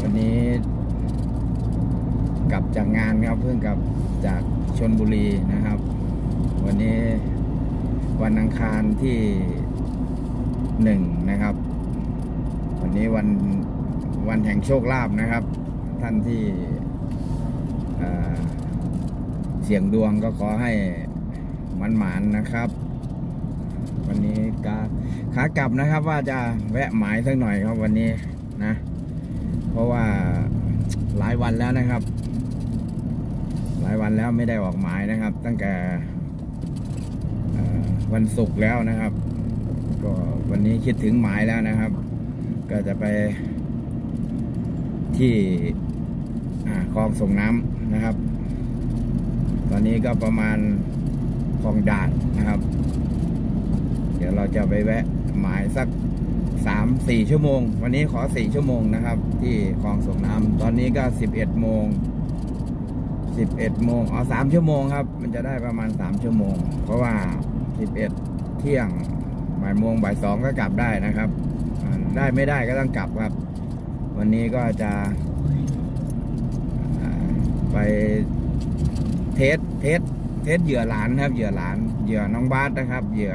วันนี้ กลับจากงานครับเพิ่งกลับจากชนบุรีนะครับ วันนี้วันอังคารที่หนึ่งนะครับ วันนี้วันวันแห่งโชคลาภนะครับ ท่านที่เสี่ยงดวงก็ขอให้มันหมานนะครับ วันนี้กาขากลับนะครับว่าจะแวะหมายสักหน่อยครับวันนี้นะ ราะว่าหลายวันแล้วนะครับ หลายวันแล้วไม่ได้ออกหมายนะครับ ตั้งแต่วันศุกร์แล้วนะครับ ก็วันนี้คิดถึงหมายแล้วนะครับ ก็จะไปที่คลองส่งน้ำนะครับ ตอนนี้ก็ประมาณคลองด่านนะครับ เดี๋ยวเราจะไปแวะหมายสัก สามสี่ชั่วโมง วันนี้ขอสี่ชั่วโมงนะครับ ที่คลองส่งน้ำตอนนี้ก็สิบเอ็ดโมงสิบเอ็ดโมงเอาสามชั่วโมงครับ มันจะได้ประมาณสามชั่วโมง เพราะว่าสิบเอ็ดเที่ยงบ่ายโมงบ่ายสองก็กลับได้นะครับ ได้ไม่ได้ก็ต้องกลับครับ วันนี้ก็จะไปเทสเทสเทสเหยื่อหลานครับ เหยื่อหลาน เหยื่อน้องบาสนะครับ เหยื่อ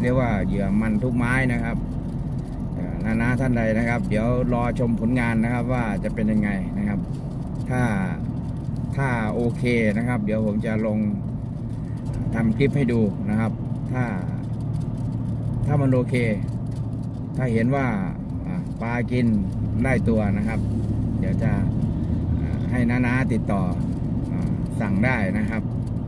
เรียกว่าเหยื่อมันทุกไม้นะครับ นานาท่านใดนะครับ เดี๋ยวรอชมผลงานนะครับว่าจะเป็นยังไงนะครับ ถ้าถ้าโอเคนะครับ เดี๋ยวผมจะลงทำคลิปให้ดูนะครับ ถ้า ถ้ามันโอเค ถ้าเห็นว่าปลากินได้ตัวนะครับ เดี๋ยวจะให้นานาติดต่ออสั่งได้นะครับ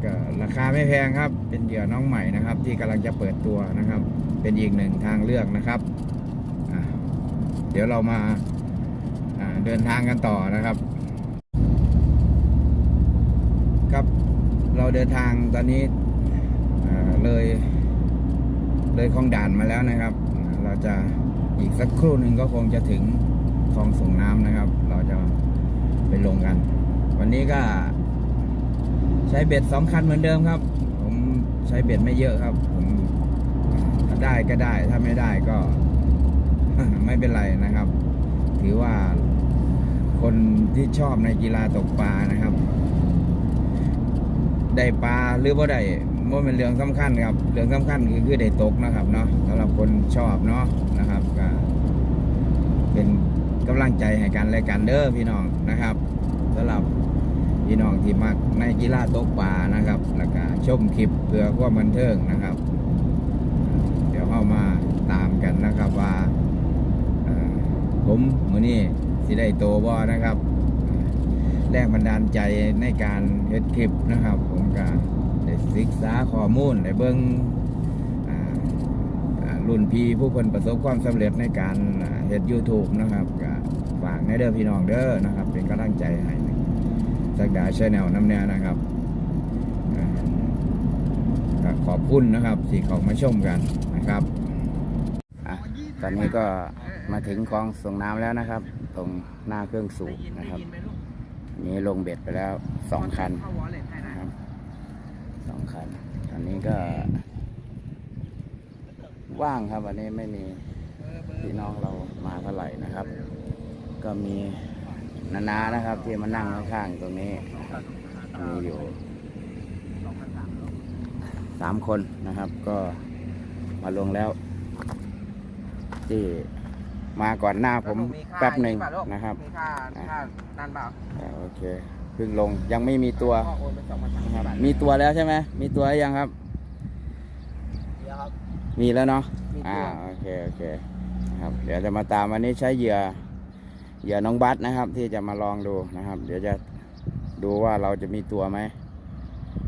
ก็ราคาไม่แพงครับ เป็นเหยื่อน้องใหม่นะครับ ที่กำลังจะเปิดตัวนะครับ เป็นอีกหนึ่งทางเลือกนะครับ ดี๋ยวเรามาเดินทางกันต่อนะครับ ครับเราเดินทางตอนนี้เลยเลยคลองด่านมาแล้วนะครับ เราจะอีกสักครู่หนึ่งก็คงจะถึงคลองส่งน้ำนะครับ เราจะไปลงกัน วันนี้ก็ใช้เบ็ดสองคันเหมือนเดิมครับ ผมใช้เบ็ดไม่เยอะครับ ผมถ้าได้ก็ได้ถ้าไม่ได้ก็ ไม่เป็นไรนะครับ ถือว่าคนที่ชอบในกีฬาตกปลานะครับ ได้ปลาหรือว่าได้ว่าเป็นเรื่องสำคัญครับ เรื่องสำคัญคือคือได้ตกนะครับเนาะสำหรับคนชอบเนาะนะครับก็เป็นกำลังใจให้กันและกันเด้อพี่น้องนะครับสำหรับพี่น้องที่มักในกีฬาตกปลานะครับ แล้วก็ชมคลิปเพื่อความบันเทิงนะครับ เดี๋ยวเข้ามาตามกันนะครับว่าเอ่อ ผมมือนี้สิได้โตบ่นะครับ แรงบันดาลใจในการเฮ็ดคลิปนะครับ ผมก็ได้ศึกษาข้อมูลได้เบิ่งอ่าอ่ารุ่นพี่ผู้คนประสบความสำเร็จในการเฮ็ด YouTube นะครับก็ฝากในเด้อพี่น้องเด้อนะครับ เป็นกำลังใจให้สักดาชแนลน้ำแน่นะครับขอบคุณนะครับที่เขามาชมกันนะครับ ตอนนี้ก็มาถึงคลองส่งน้ำแล้วนะครับ ตรงหน้าเครื่องสูบนะครับนนี้ลงเบ็ดไปแล้วสองคันนะครับสองคัน ตอนนี้ก็ ว่างครับวันนี้ไม่มีพี่น้องเรามาเท่าไหร่นะครับ ก็มีนานานะครับ ที่มานั่งข้างๆตรงนี้นะครับมีอยู่สามคนนะครับ ก็มาลงแล้ว ที่มาก่อนหน้าผมแป๊บหนึ่งนะครับมีค่าค่านั่นเปล่าอ่าโอเคเพิ่งลงยังไม่มีตัวพ่อโอนไปสองพันสามนะครับบาทมีตัวแล้วใช่ไหมมีตัวหรือยังครับเดี๋ยวครับ มีแล้วเนาะมีตัวอ่าโอเคโอเคนะครับเดี๋ยวจะมาตามวันนี้ใช้เหยื่อเหยื่อน้องบัสนะครับ ที่จะมาลองดูนะครับ เดี๋ยวจะดูว่าเราจะมีตัวไหม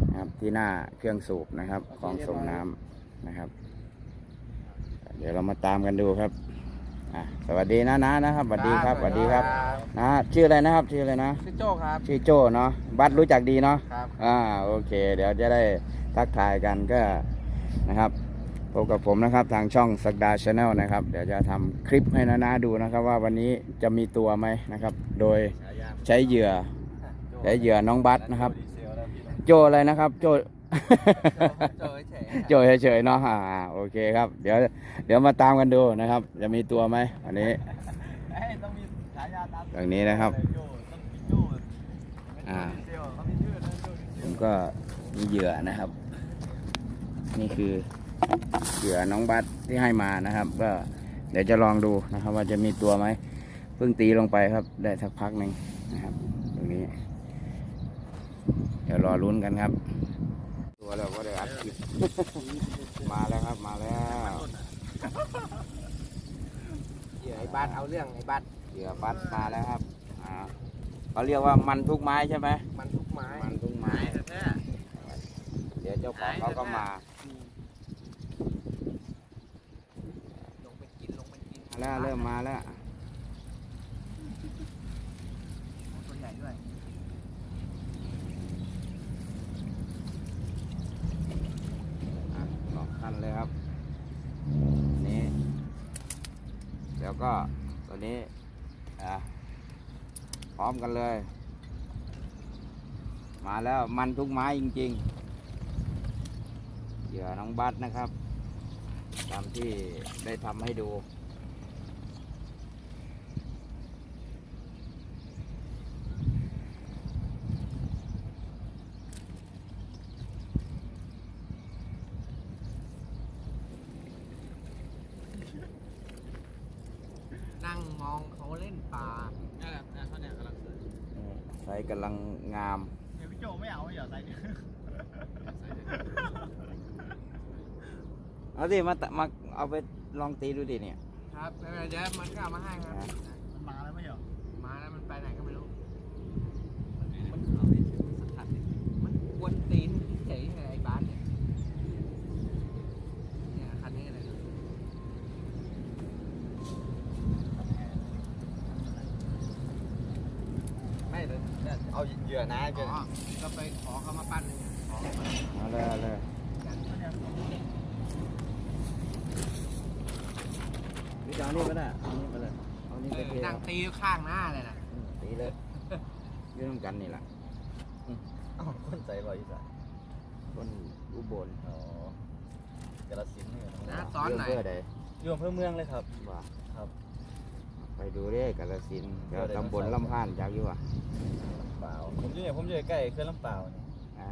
นะครับที่หน้าเครื่องสูบนะครับคลองส่งน้ำนะครับเดี๋ยวเรามาตามกันดูครับอะสวัสดีนะนะนะครับสวัสดีครับสวัสดีครับนะชื่ออะไรนะครับชื่ออะไรนะชื่อโจ้ครับชื่อโจ้เนาะบัสรู้จักดีเนาะครับอ่าโอเค เดี๋ยวจะได้ทักทายกันก็นะครับพบกับผมนะครับทางช่องสักดาชาแนลนะครับ เดี๋ยวจะทำคลิปให้นานาดูนะครับว่าวันนี้จะมีตัวไหมนะครับ โดยใช้เหยื่อใช้เหยื่อน้องบัสนะครับ โจอะไรนะครับ โจ โจเฉยโจเฉยๆเนาะอ่าโอเคครับ เดี๋ยวเดี๋ยวมาตามกันดูนะครับ จะมีตัวไหมอันนี้เอ้ยต้องมีฉายาตามอย่างนี้นะครับโจต้องมีโจอ่าเซลเขามีชื่อนะโจผมก็มีเหยื่อนะครับ นี่คือเหยื่อน้องบัตที่ให้มานะครับ ก็เดี๋ยวจะลองดูนะครับ ว่าจะมีตัวไหมเพิ่งตีลงไปครับ ได้สักพักหนึ่งนะครับ ตรงนี้ เดี๋ยวรอลุ้นกันครับ ตัวเราก็ได้อัดคลิปมาแล้วครับมาแล้วเหยื่อไอ้บ้านเอาเรื่องไอ้บ้านเหยื่อบัตมาแล้วครับอ่าเขาเรียกว่ามันทุกไม้ใช่ไหมมันทุกไม้มันทุกไม้แท้เดี๋ยวเจ้าของเขาก็มาลงไปกินลงไปกินมาแล้วเริ่มมาแล้วตัวใหญ่ด้วย อะสองคั นเลยครับนี่แล้วก็ตัวนี้อะพร้อมกันเลย มาแล้วมันทุกไม้จริงๆเหยื่อน้องบัตนะครับ ตามที่ได้ทำให้ดู นั่งมองเขาเล่นปลานี่แหละเท่านี้กำลังสวย ใส่กำลั งงาม เดี๋ยวพี่โจไม่เอาไม่เอาใส่เนี่ยเอาสิมาตะมาเอาไปลองตีดูดิเนี่ย ครับเดี๋ยวมันก็เอามาให้ครับนะมันมาแล้วไม่เหรอมาแล้วมันไปไหนก็ไม่รู้ มันเขาไม่ถึงสักพักเนี่ยมันกวนตีนเฉยๆไอ้บ้านเนี่ยเนี่ยคันนี้เลยนะไม่เลยเนี่ย เอาเหยื่อนะเหยื่อก็ไปขอเขามาปั้นหนึ่งขอเขามาเอาเลยเอาเลยกันพี่จอนี่ก็ได้เอานี่มาเลยเอานี่เอไปอเทนั่งตีอยู่ข้างหน้าเลยนะอืมตีเลยอยืนกันนี่แหละอ้าวคนใจบ่อยอีสานคนอุบลอ๋อกระสินธุ์นี่นะสอนหน่อยเพื่อใดอยู่อำเภอเมืองเลยครับ ว่าครับ ไปดูเด้กาลสินธุ์เดี๋ยวเดี๋ยวตำบลลำพานจากอยู่อะลำ เปล่าผมอยู่เนี่ยผมอยู่ใกล้ๆเขื่อนลำเปล่านี่อ่า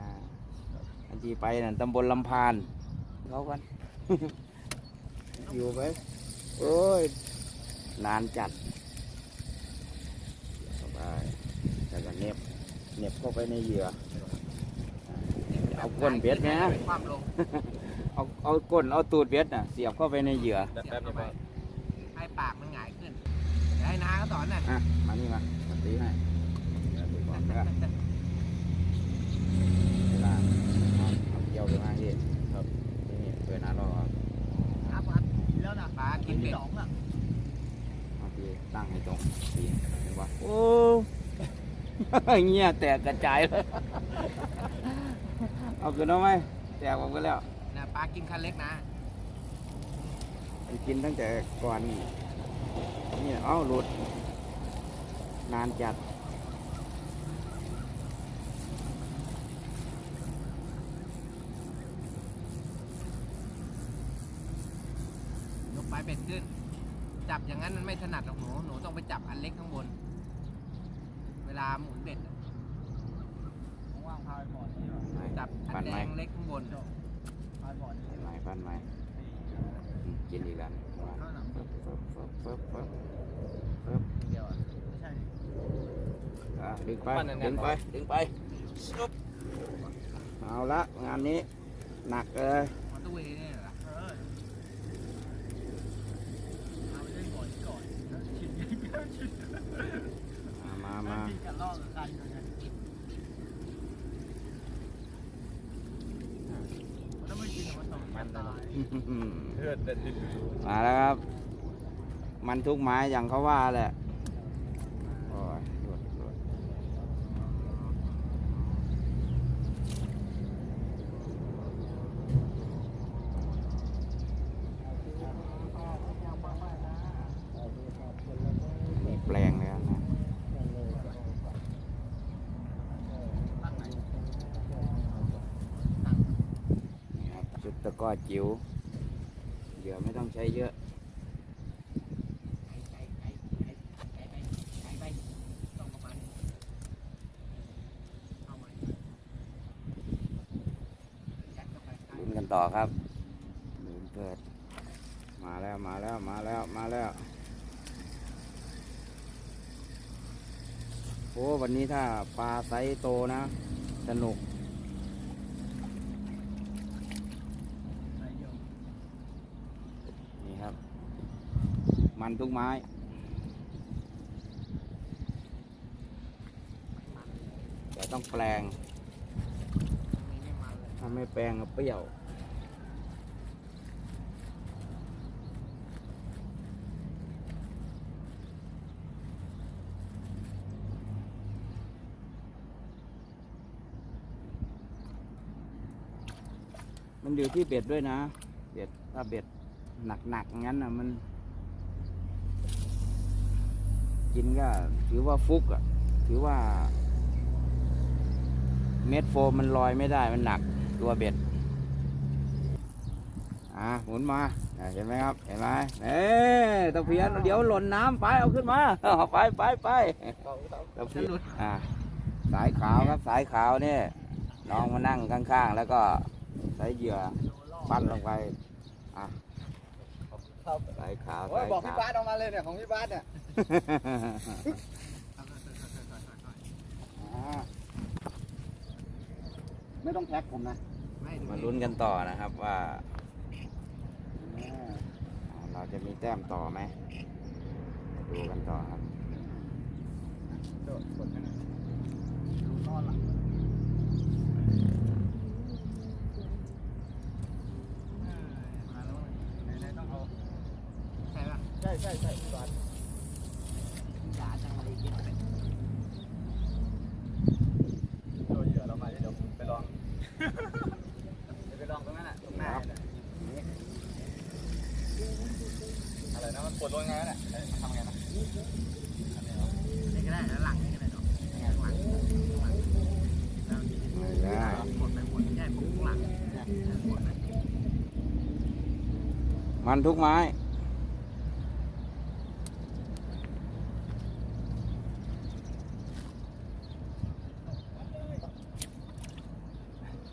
อันที่ไปนั่นตำบลลำพานเขากัน อยู่ไปโอ้ยนานจัดสบายแล้วก็เหน็บเหน็บเข้าไปในเหยื่ออ่าเอาก้นเบ็ดนะความลงเอาเอาก้นเอาตูดเบ็ดน่ะเสียบเข้าไปในเหยื่อแป๊บๆนี่บ่ให้ปากมันหงายขึ้นเดี๋ยวให้น้าเขาสอนน่ะอะมานี่มามาตีให้เดี๋ยวดูก่อ นนะครับเวลาเอาเอาเกี่ยวเลยมาที่ครับนี่นี่เปิดหน้ารอครับน้าปัดแล้วนะปลากินเป็ดเอาตีตั้งให้ตรงตีเห็นปะโอ้ เงี้ยแตกกระจายเลยเอาขึ้นเอาไหมแตกออกไปแล้วนะปลากินคันเล็กนะมันกินตั้งแต่ก่อนนี่นี่เอ้าหลุดนานจัด ยกปลายเป็ด ขึ้น จับอย่างนั้นมันไม่ถนัดหรอกหนูหนูต้องไปจับอันเล็กข้างบน เวลาหมุนเบ็ดอะว่างพายบอดจับอันปั่นแดไหมงเล็กข้างบนพายบอดฟันไหมฟันไหมอืมกินอีกแล้วว่าฟึบฟึบฟึบฟึบฟึบฟึบเดียวไม่ใช่อะดึงไปดึงไปดึงไปชุบเอาละงานนี้หนักเลยมอเตอร์เวย์เนี่ยเหรอเออเอาไปเล่นก่อนก่อนแล้วชิมชิม มามามากินกันลอกกับกันอยู่เนี่ยแล้วไม่กินมันต้องมันตายเลือดเด็ดดิบมาแล้วครับ มันทุกไม้อย่างเขาว่าแหละโอ้ยหลุดหลุดมีแปลงเลยนะ ตะ กร้อจิ๋วเหยื่อไม่ต้องใช้เยอะลุ้นกันต่อครับลุ้นเปิด มาแล้วมาแล้วมาแล้วมาแล้วโอ้วันนี้ถ้าปลาไซส์โตนะ สนุก ไปเยอะ นี่ครับ มันทุกไม้ แต่ต้องแปลงตรงนี้ไม่มันเลยถ้าไม่แปลงก็เปรี้ยวมันอยู่ที่เบ็ดด้วยนะ เบ็ดถ้าเบ็ดหนักๆงั้นนะมัน กินก็ถือว่าฟุกอะ ถือว่า เม็ดโฟมมันลอยไม่ได้มันหนักตัวเบ็ด อ่าหมุนมาอ่าเห็นไหมครับ เห็นไหมเอ๊ตะเพียนเดี๋ยวหล่นน้ำไปเอาขึ้นมาเอาไปไปไปตะเพียนอ่าสายขาวครับสายขาวเนี่ยน้องมานั่งข้างๆ แล้วก็ใส่เหยื่อปั้นลงไปอะ สายขาวโอ้ยสายบอกพี่ขาวบาสออกมาเลยเนี่ยของพี่บาสเนี่ยอ่าไม่ต้องแท็กผมนะไม่ดูมาลุ้นกันต่อนะครับว่าอ่าเราจะมีแต้มต่อไหมดูกันต่อครับ โดดกดกันนะดูนอนหลังมาแล้ว ไหนๆต้องเอา ใช่ป่ะ ใช่ใช่ใช่พี่บาสด่าจังเลยโดนเหยื่อเรามาเดี๋ยวไปลองเดี๋ยวไปลองตรงนั้นน่ะตรงหน้าเนี่ยอะไรนะมันปวดลงไงน่ะทำไงนะอันนี้เหรอนี่ก็ได้แล้วหลังนี่ก็ได้เนาะหลังหลังหลังแล้วได้กดไปหมดแค่ปุ๊บหลังกดไปมันทุกไม้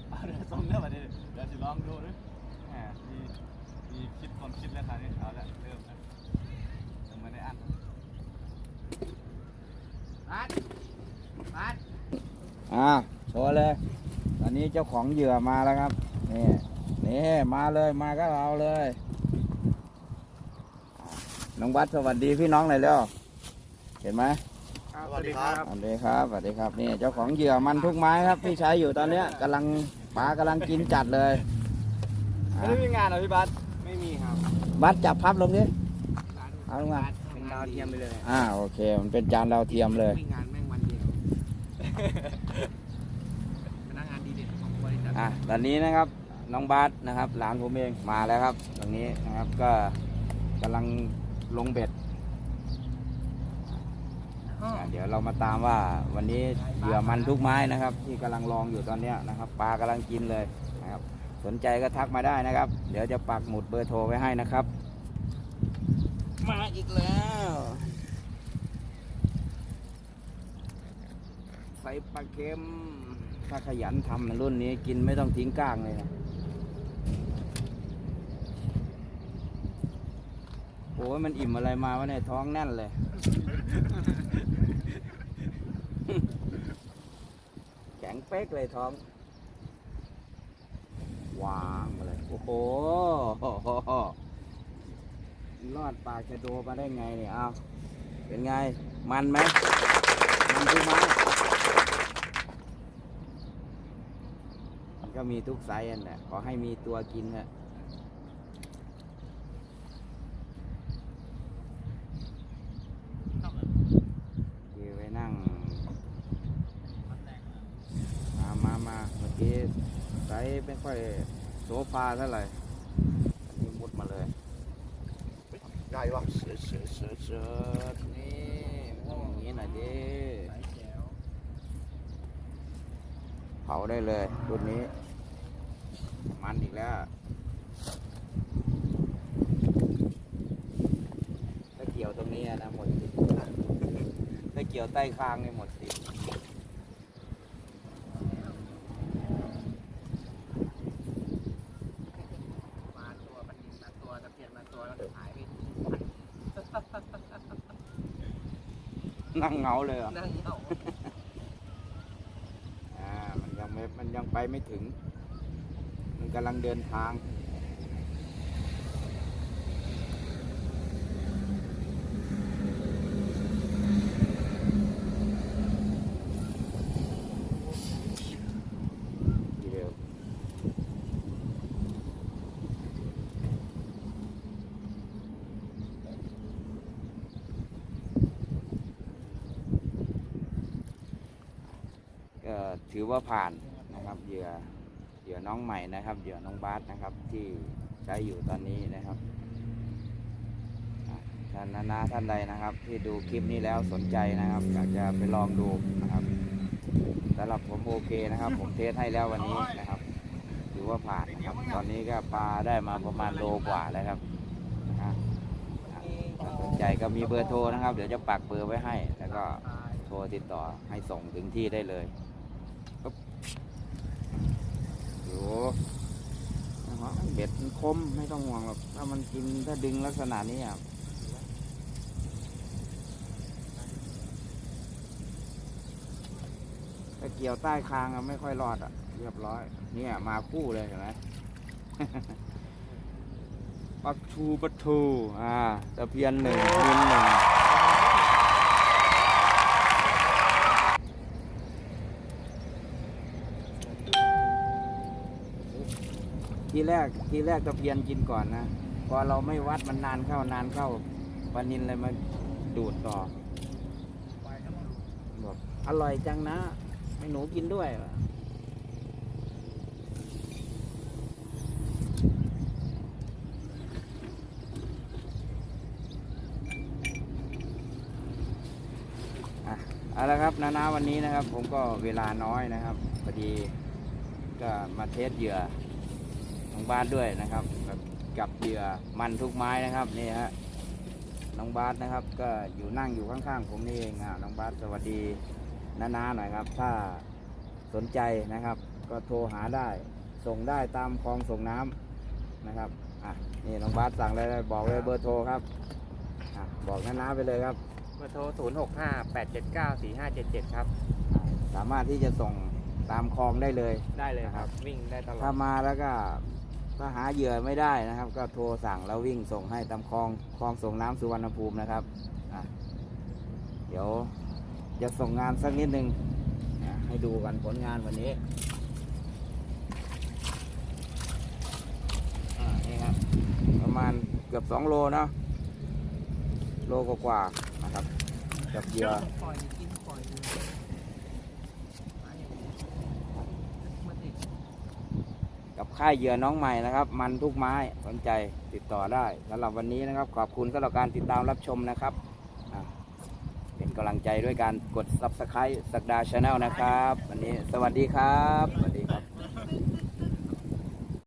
เอาเดี๋ยวส่งเรื่องมาดิเดี๋ยวจะ ลองดูด้วยแหมมีมีคิดความคิดแล้วคราวนี้เอาละเริ่มแล้วยังไม่ได้อันบัสบัสอ่าโชว์เลย ตอนนี้เจ้าของเหยื่อมาแล้วครับ นี่ นี่ มาเลย มาก็เราเลยอ่าน้องวัดสวัสดีพี่น้องหน่อยเร็ว เห็นไหมสวัสดีครับ สวัสดีครับ สวัสดีครับ นี่เจ้าของเหยื่อมันทุกไม้ครับที่ใช้อยู่ตอนเนี้ยกำลังปลากำลังกินจัดเลยอะ ไม่ได้มีงานเหรอพี่บาสไม่มีครับวัดจับพับลงดิเอาลงมาเป็นดาวเทียมไปเลยอ่าโอเค มันเป็นจานดาวเทียมเลยวิ่งงานแม่งวันเดียวพนักงานดีเด่นของบริษัทอะตอนนี้นะครับน้องบาสนะครับหลานผมเองมาแล้วครับ ตรงนี้นะครับก็กำลังลงเบ็ดอ้ออะเดี๋ยวเรามาตามว่าวันนี้เหยื่อมันทุกไม้นะครับ ที่กำลังลองอยู่ตอนเนี้ยนะครับปลากำลังกินเลยนะครับ สนใจก็ทักมาได้นะครับ เดี๋ยวจะปักหมุดเบอร์โทรไว้ให้นะครับ มาอีกแล้วใส่ปลาเค็มถ้าขยันทำนะรุ่นนี้กินไม่ต้องทิ้งก้างเลยนะโอ้ยมันอิ่มอะไรมาวะเนี่ยท้องแน่นเลย แข็งเป๊กเลยท้อง วางมาเลย โอ้โหรอดปากจะโดมาได้ไงเนี่ยเอาเป็นไง มันไหมมันทุกไม้มันก็มีทุกไซส์นั่นแหละขอให้มีตัวกินเถอะ ไม่ค่อยโสภาเท่าไหร่นนี้มุดมาเลยได้ปะเสือเสือเสือเสือนี่อย่างนี้นะเยดิเผาได้เลยรุ่นนี้ มันอีกแล้วถ้าเกี่ยวตรงนี้นะหมดสิถ้าเกี่ยวใต้คางนี่หมดสิ นั่งเหงาเลยเหรอนั่งเหงาอ่ามันยังไม่มันยังไปไม่ถึง มันกำลังเดินทาง ทีเดียวก็ ถือว่าผ่านนะครับเหยื่อเหยื่อน้องใหม่นะครับเหยื่อน้องบาสนะครับที่ใช้อยู่ตอนนี้นะครับท่านนาท่านใดนะครับ ที่ดูคลิปนี้แล้วสนใจนะครับ อยากจะไปลองดูนะครับสำหรับผมโอเคนะครับ ผมเทสให้แล้ววันนี้นะครับ ถือว่าผ่านนะครับ ตอนนี้ก็ปลาได้มาประมาณโลกว่าแล้วครับสนใจก็มีเบอร์โทรนะครับ เดี๋ยวจะปักเบอร์ไว้ให้ แล้วก็โทรติดต่อให้ส่งถึงที่ได้เลย อยู่นะครับเบ็ดมันคมไม่ต้องห่วงหรอกถ้ามันกินถ้าดึงลักษณะนี้อะถ้าเกี่ยวใต้คางอะไม่ค่อยรอดอะเรียบร้อย เนี่ยมาคู่เลยเห็นไหมปักทูปักทูอ่าตะเพียนหนึ่งมินหนึ่ง ทีแรกทีแรกตะเพียนกินก่อนนะพอเราไม่วัดมันนานเข้านานเข้าปลานินเลยมาดูดต่อบอกอร่อยจังนะให้หนูกินด้วยอะเอาละครับนานาวันนี้นะครับ ผมก็เวลาน้อยนะครับพอดีก็มาเทสเหยื่อ บ้านด้วยนะครับกับกับเหยื่อมันทุกไม้นะครับนี่ฮะน้องบาสนะครับ ก็อยู่นั่งอยู่ข้างๆผมนี่เองอะน้องบาสสวัสดีนานาหน่อยครับ ถ้าสนใจนะครับ ก็โทรหาได้ ส่งได้ตามคลองส่งน้ำนะครับอะนี่น้องบาสสั่งอะไรบอกเลยเบอร์โทรครับอะบอกนานาไปเลยครับเบอร์โทร 0 6 5 8 7 9 4 5 7 7 ครับ สามารถที่จะส่งตามคลองได้เลย ได้เลยครับ วิ่งได้ตลอถ้าดมาแล้วก็ ถ้าหาเหยื่อไม่ได้นะครับ ก็โทรสั่งแล้ววิ่งส่งให้ตามคลองคลองส่งน้ำสุวรรณภูมินะครับเดี๋ยวจะส่งงานสักนิดนึงอะให้ดูกันผลงานวันนี้นี่ครับ ประมาณเกือบสองโลเนาะโลกว่าๆนะครับกับเหยื่อ ปล่อยกินปล่อยดูมาอย่างนี้มาติด กับ ค่ายเหยื่อน้องใหม่นะครับ มันทุกไม้สนใจติดต่อได้สำหรับวันนี้นะครับ ขอบคุณสำหรับการติดตามรับชมนะครับ เป็นกำลังใจด้วยการกด subscribe สักดาชาแนลนะครับ วันนี้สวัสดีครับสวัสดีครับ